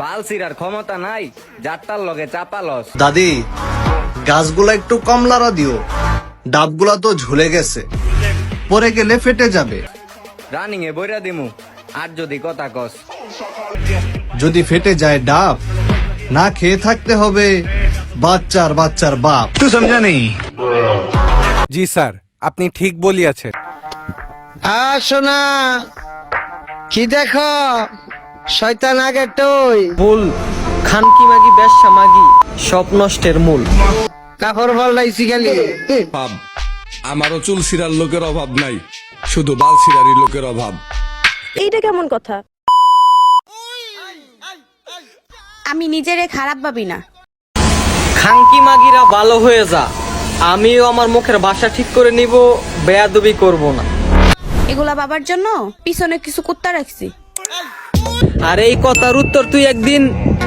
বালসিরার ক্ষমতা নাই যাত্রার লগে চাপালস দাদি গাছগুলা একটু কম লাড়া দিও। ডাবগুলা তো ঝুলে গেছে। পরে গেলে ফেটে যাবে। রানিং এ বইরা দিমু আর যদি কথা কস। যদি ফেটে যায় ডাব না খেয়ে থাকতে হবে বাচ্চার বাচ্চার বাপ। তুই সমঝা নেই জি স্যার আপনি ঠিক বলিয়াছেন। শোনা কি দেখো? শয়তান আগে টই। ভুল। খানকি মাগি বেশ্যা মাগি সব নষ্টের মূল। কাপড় পাল্টাইছি খালি। অভাব আমারও চুল সিরার লোকের অভাব নাই শুধু বাল সিরারি লোকের অভাব। এইটা কেমন কথা? আমি নিজেরে খারাপ ভাবি না। খানকি মাগিরা ভালো হয়ে যা আমিও আমার মুখের ভাষা ঠিক করে নিব বেয়াদবি করব না। এগুলা বাবার জন্য পিছনে কিছু কুত্তা রাখছি। আর এই কথার উত্তর তুই একদিন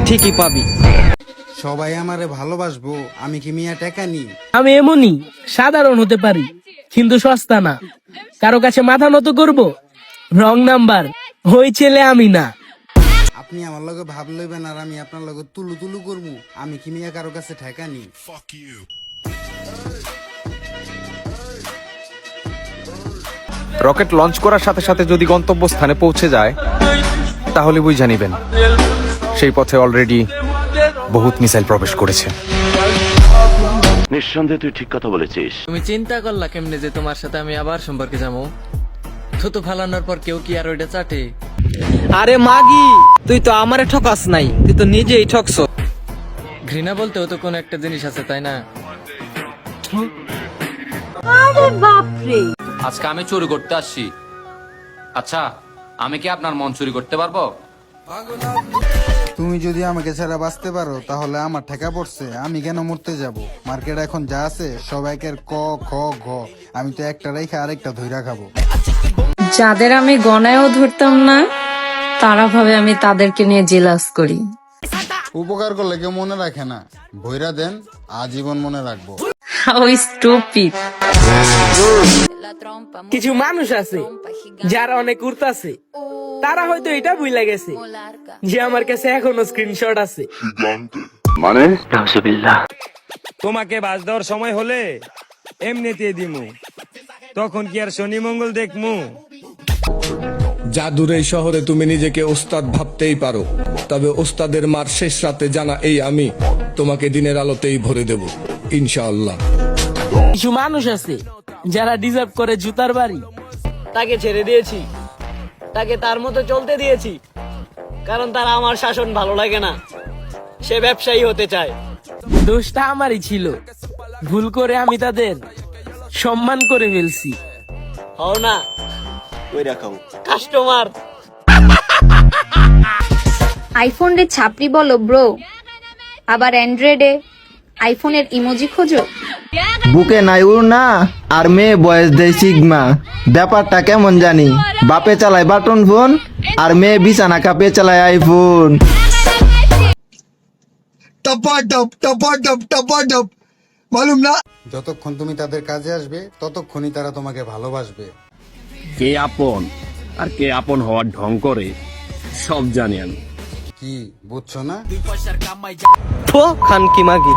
ঠিকই পাবি। সবাই আমারে ভালোবাসবো আমি কি মিয়া টেকা নি আমি এমনই সাধারণ হতে পারি কিন্তু সস্তা না। কারও কাছে মাথা নত করব? রং নাম্বার ওই ছেলে আমি না। আপনি আমার লগে ভাব লইবেন আর আমি আপনার লগে তুলু তুলু করব আমি কি মিয়া কারও কাছে ঠেকা নি রকেট লঞ্চ করার সাথে সাথে যদি গন্তব্যস্থানে পৌঁছে যায় তাহলে বুঝ জানিবেন সেই পথে অলরেডি বহুত মিসাইল প্রবেশ করেছে। নিঃসন্দেহে তুই ঠিক কথা বলেছিস। তুমি চিন্তা করলা কেমনে যে তোমার সাথে আমি আবার সম্পর্কে যাব? থুতু ফালানোর পর কেউ কি আর ওইটা চাটে? আরে মাগি তুই তো আমারে ঠকাস নাই তুই তো নিজেই ঠকছ ঘৃণা বলতেও তো কোন একটা জিনিস আছে তাই না? আজকে আমি চুরি করতে আসছি। আচ্ছা আমি কি আপনার মন চুরি করতে পারব? তুমি যদি আমাকে ছাড়া বাঁচতে পারো তাহলে আমার ঠেকা পড়ছে। আমি কেন মরতে যাব? মার্কেট এখন যা আছে সব একের ক খ ঘ। আমি তো একটা রেখে আরেকটা ধইরা খাব। যাদের আমি গণায়ও ধরতাম না তারা ভাবে আমি তাদেরকে নিয়ে জেলাস করি। উপকার করলে কেউ মনে রাখে না। ভৈরা দেন আজীবন মনে রাখব। হাউ স্টুপিড কিছু মানুষ আছে যারা অনেক উড়তাছে তারা হয়তো এটা বুঝলা গেছে যে আমার কাছে এখনও স্ক্রিনশট আছে। মানে? তোমাকে বাজ দেওয়ার সময় হলে এমনিতে দিমু। তখন কি আর শনি মঙ্গল দেখমু? জাদুর এই শহরে তুমি নিজেকে ওস্তাদ ভাবতেই পারো। তবে ওস্তাদের মার শেষ রাতে জানা এই আমি তোমাকে দিনের আলোতেই ভরে দেব। ইনশাআল্লাহ। কিছু মানুষ আছে যারা ডিজার্ভ করে জুতার বাড়ি। তাকে ছেড়ে দিয়েছি। তাকে তার মতো চলতে দিয়েছি। কারণ তার আমার শাসন ভালো লাগে না। সে ব্যবসায়ী হতে চায়। দোষটা আমারই ছিল। ভুল করে আমি তাদের সম্মান করে ফেলছি। হও না। কাস্টমার আইফোন রে ছাপড়ি বলো ব্রো আবার অ্যান্ড্রয়েডে আইফোনের ইমোজি খোঁজো। বুকে নাই উড় না আর মেয়ে বয়স দেয় সিগমা। ব্যাপারটা কেমন জানি? বাপে চালায় বাটন ফোন আর মেয়ে বিছানা কাপে চালায় আইফোন। যতক্ষণ তুমি তাদের কাজে আসবে ততক্ষণই তারা তোমাকে ভালোবাসবে। কে আপন আর কে আপন হওয়ার ঢং করে সব জানি আমি। কি বুঝছ না? ফো খানকি মাগি।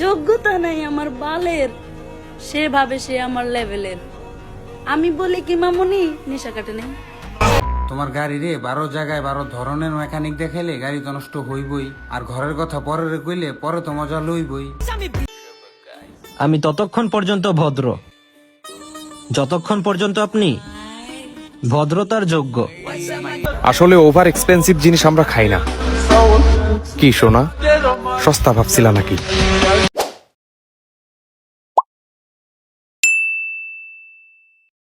যোগ্যতা নাই আমার বালের সে ভাবে সে আমার লেভেলের। আমি বলি কি মামুনি নেশা কাটে নাই। তোমার গাড়ি রে বারো জায়গায় বারো ধরনের মেকানিক দেখাইলে গাড়ি তো নষ্ট হইবই। আর ঘরের কথা পরে কইলে পরে তো মজা লইবই। আমি ততক্ষণ পর্যন্ত ভদ্র। যতক্ষণ পর্যন্ত আপনি ভদ্রতার যোগ্য। আসলে ওভার এক্সপেন্সিভ জিনিস আমরা খাই না। কি সোনা? সস্তা ভাবছিলাম নাকি?